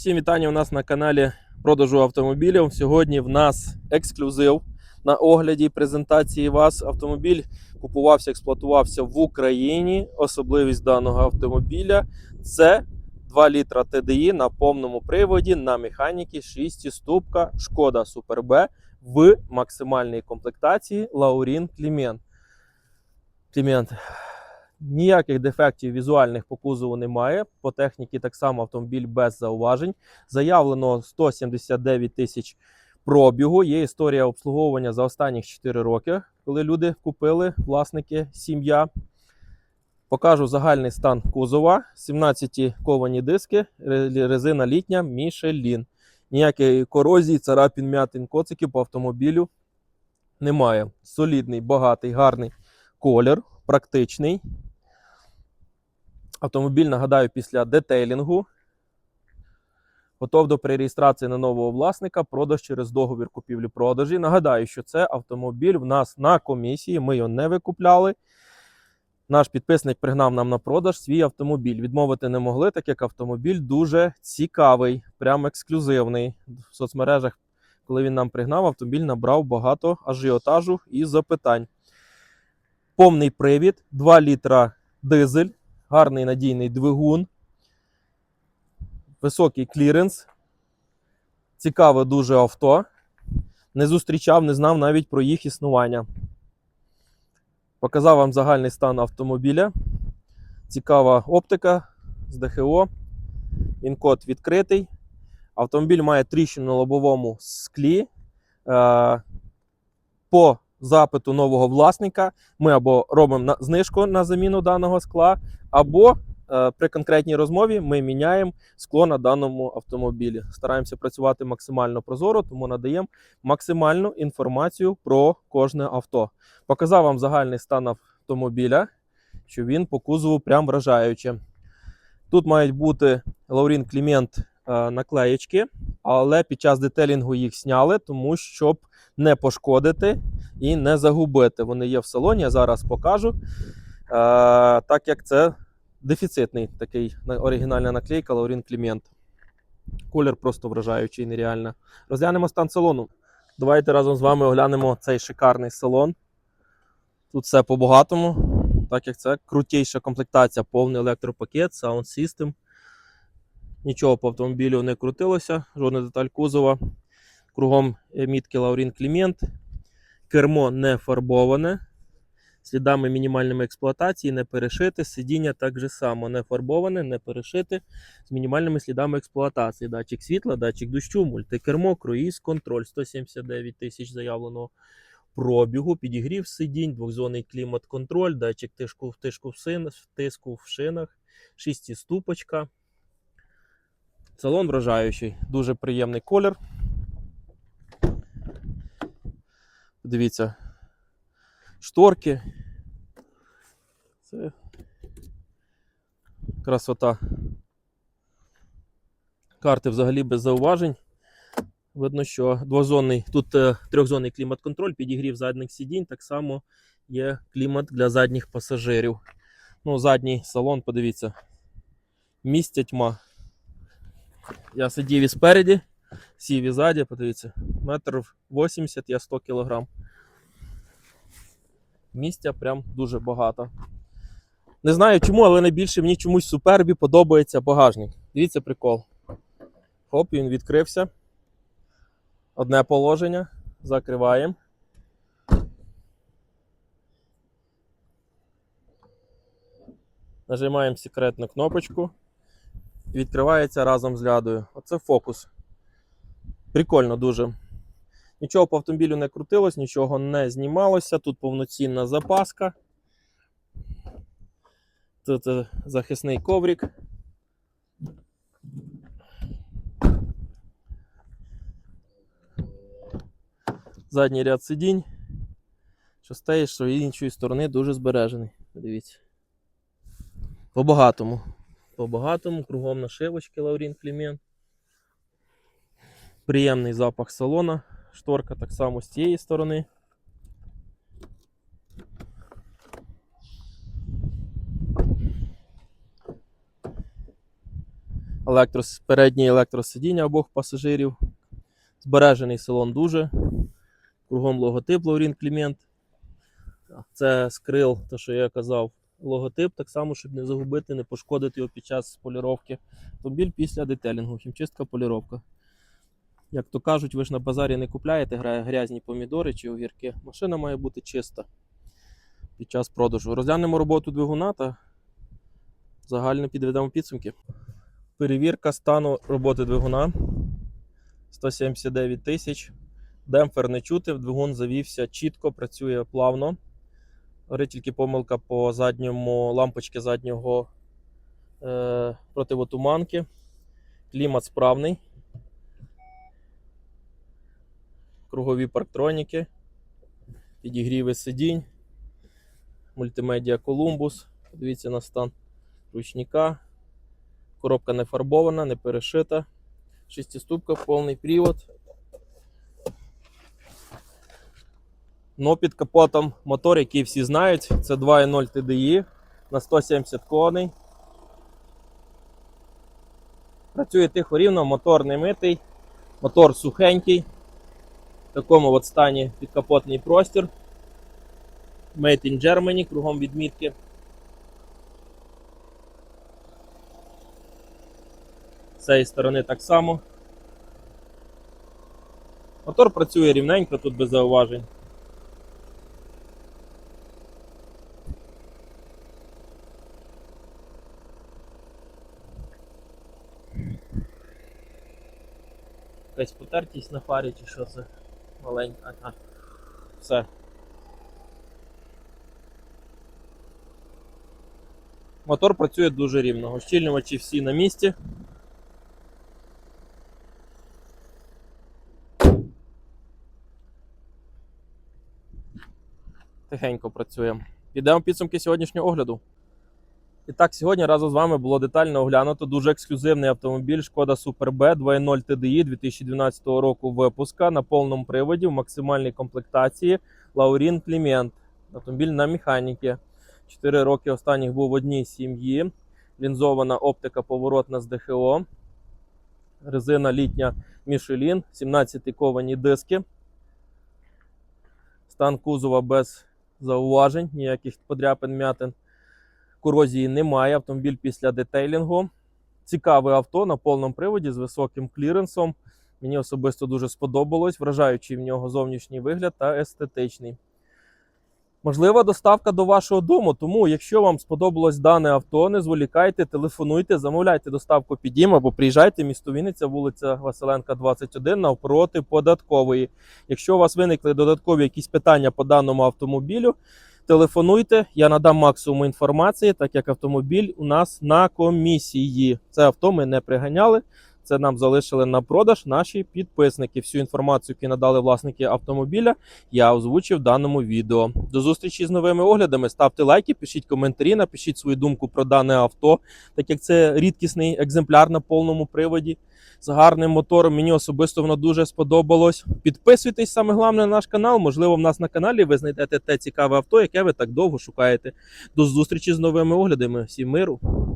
Всім вітання у нас на каналі продажу автомобілів. Сьогодні в нас ексклюзив на огляді презентації вас. Автомобіль купувався, експлуатувався в Україні. Особливість даного автомобіля це 2 літра TDI на повному приводі на механіки 6 ступка Шкода Super B в максимальній комплектації Лаурін Клімент. Клімент. Ніяких дефектів візуальних по кузову немає. По техніці так само автомобіль без зауважень. Заявлено 179 тисяч пробігу. Є історія обслуговування за останні 4 роки, коли люди купили, власники, сім'я. Покажу загальний стан кузова. 17 ковані диски, резина літня, Michelin. Ніякої корозії, царапін, м'ятин, коциків по автомобілю немає. Солідний, багатий, гарний колір, практичний. Автомобіль, нагадаю, після детейлінгу. Готов до перереєстрації на нового власника, продаж через договір купівлі-продажі. Нагадаю, що це автомобіль в нас на комісії. Ми його не викупляли. Наш підписник пригнав нам на продаж свій автомобіль. Відмовити не могли, так як автомобіль дуже цікавий, прям ексклюзивний. В соцмережах, коли він нам пригнав, автомобіль набрав багато ажіотажу і запитань. Повний привід, 2 літра дизель, гарний надійний двигун, високий кліренс. Цікаве дуже авто. Не зустрічав, не знав навіть про їх існування. Показав вам загальний стан автомобіля. Цікава оптика з ДХО. Він код відкритий. Автомобіль має тріщину на лобовому склі. Е, По запиту нового власника ми або робимо знижку на заміну даного скла, або е, при конкретній розмові ми міняємо скло на даному автомобілі. Стараємося працювати максимально прозоро, тому надаємо максимальну інформацію про кожне авто. Показав вам загальний стан автомобіля, що він по кузову прям вражаюче. Тут мають бути Лаурін Клімент е, наклеєчки, але під час детелінгу їх зняли, тому щоб не пошкодити і не загубити. Вони є в салоні, я зараз покажу. Е, так як це дефіцитний такий на- оригінальна наклейка Лаурін Клімент. Колір просто вражаючий, нереально. Розглянемо стан салону. Давайте разом з вами оглянемо цей шикарний салон. Тут все по-багатому, так як це крутіша комплектація, повний електропакет, саунд систем. Нічого по автомобілю не крутилося, жодна деталь кузова. Кругом мітки Лаурін Клімент. Кермо не фарбоване. Слідами мінімальними експлуатації не перешите. Сидіння так же само не фарбоване, не перешите з мінімальними слідами експлуатації. Датчик світла, датчик дощу, мультикермо, круїз, контроль 179 тисяч заявленого пробігу, підігрів сидінь, двохзонний клімат-контроль, датчик тиску, тиску, тиску в шинах, шістіступочка. Салон вражаючий, дуже приємний колір. Дивіться, шторки. Це красота. Карти взагалі без зауважень. Видно, що двозонний, тут е, трьохзонний клімат-контроль, підігрів задніх сидінь, так само є клімат для задніх пасажирів. Ну, задній салон, подивіться, місця тьма. Я сидів і спереді, сів і ззаді, подивіться, метр 80, я 100 кілограм. Місця прям дуже багато. Не знаю чому, але найбільше мені чомусь супербі подобається багажник. Дивіться прикол. Хоп, він відкрився. Одне положення. Закриваємо. Нажимаємо секретну кнопочку. Відкривається разом з лядою. Оце фокус. Прикольно дуже. Нічого по автомобілю не крутилось, нічого не знімалося. Тут повноцінна запаска. Тут е, захисний коврик. Задній ряд сидінь. Що з що з іншої сторони дуже збережений. Дивіться. По-багатому. По-багатому, кругом нашивочки Лаурін Клімент. Приємний запах салона. Шторка так само з цієї сторони. електрос... переднє електросидіння обох пасажирів. Збережений салон дуже. Кругом логотип Лаурін Клімент. Це скрил, те, що я казав, логотип, так само, щоб не загубити, не пошкодити його під час поліровки. Автомобіль після детелінгу, хімчистка, поліровка. Як то кажуть, ви ж на базарі не купляєте грязні помідори чи огірки. Машина має бути чиста під час продажу. Розглянемо роботу двигуна та загально підведемо підсумки. Перевірка стану роботи двигуна. 179 тисяч. Демпфер не чути, двигун завівся чітко, працює плавно. Говорить тільки помилка по задньому лампочки заднього е, противотуманки. Клімат справний. Кругові парктроніки, підігріви сидінь, мультимедіа Колумбус. Подивіться на стан ручника. Коробка не фарбована, не перешита. Шестиступка, повний привод. Но під капотом мотор, який всі знають, це 2.0 TDI на 170 коней. Працює тихо рівно, мотор не митий, мотор сухенький. В такому от стані підкапотний простір. Made in Germany, кругом відмітки. З цієї сторони так само. Мотор працює рівненько, тут без зауважень. Якась потертість на фарі чи що це маленька. Ага. Все. Мотор працює дуже рівно. Ощільнювачі всі на місці. Тихенько працює. Підемо підсумки сьогоднішнього огляду. І так, сьогодні разом з вами було детально оглянуто дуже ексклюзивний автомобіль Шкода Super B 2.0 TDI 2012 року випуска на повному приводі в максимальній комплектації Laurin Клімент. Автомобіль на механіки. 4 роки останніх був в одній сім'ї. Лінзована оптика поворотна з ДХО. Резина літня Michelin, 17 ковані диски. Стан кузова без зауважень, ніяких подряпин м'ятин корозії немає. Автомобіль після детейлінгу. Цікаве авто на повному приводі з високим кліренсом. Мені особисто дуже сподобалось, вражаючий в нього зовнішній вигляд та естетичний. Можлива доставка до вашого дому, тому якщо вам сподобалось дане авто, не зволікайте, телефонуйте, замовляйте доставку під дім або приїжджайте місто Вінниця, вулиця Василенка, 21, навпроти податкової. Якщо у вас виникли додаткові якісь питання по даному автомобілю, телефонуйте, я надам максимум інформації, так як автомобіль у нас на комісії. Це авто ми не приганяли. Це нам залишили на продаж наші підписники. Всю інформацію, яку надали власники автомобіля, я озвучив в даному відео. До зустрічі з новими оглядами. Ставте лайки, пишіть коментарі, напишіть свою думку про дане авто, так як це рідкісний екземпляр на повному приводі з гарним мотором. Мені особисто воно дуже сподобалось. Підписуйтесь саме головне на наш канал. Можливо, в нас на каналі ви знайдете те цікаве авто, яке ви так довго шукаєте. До зустрічі з новими оглядами. Всім миру!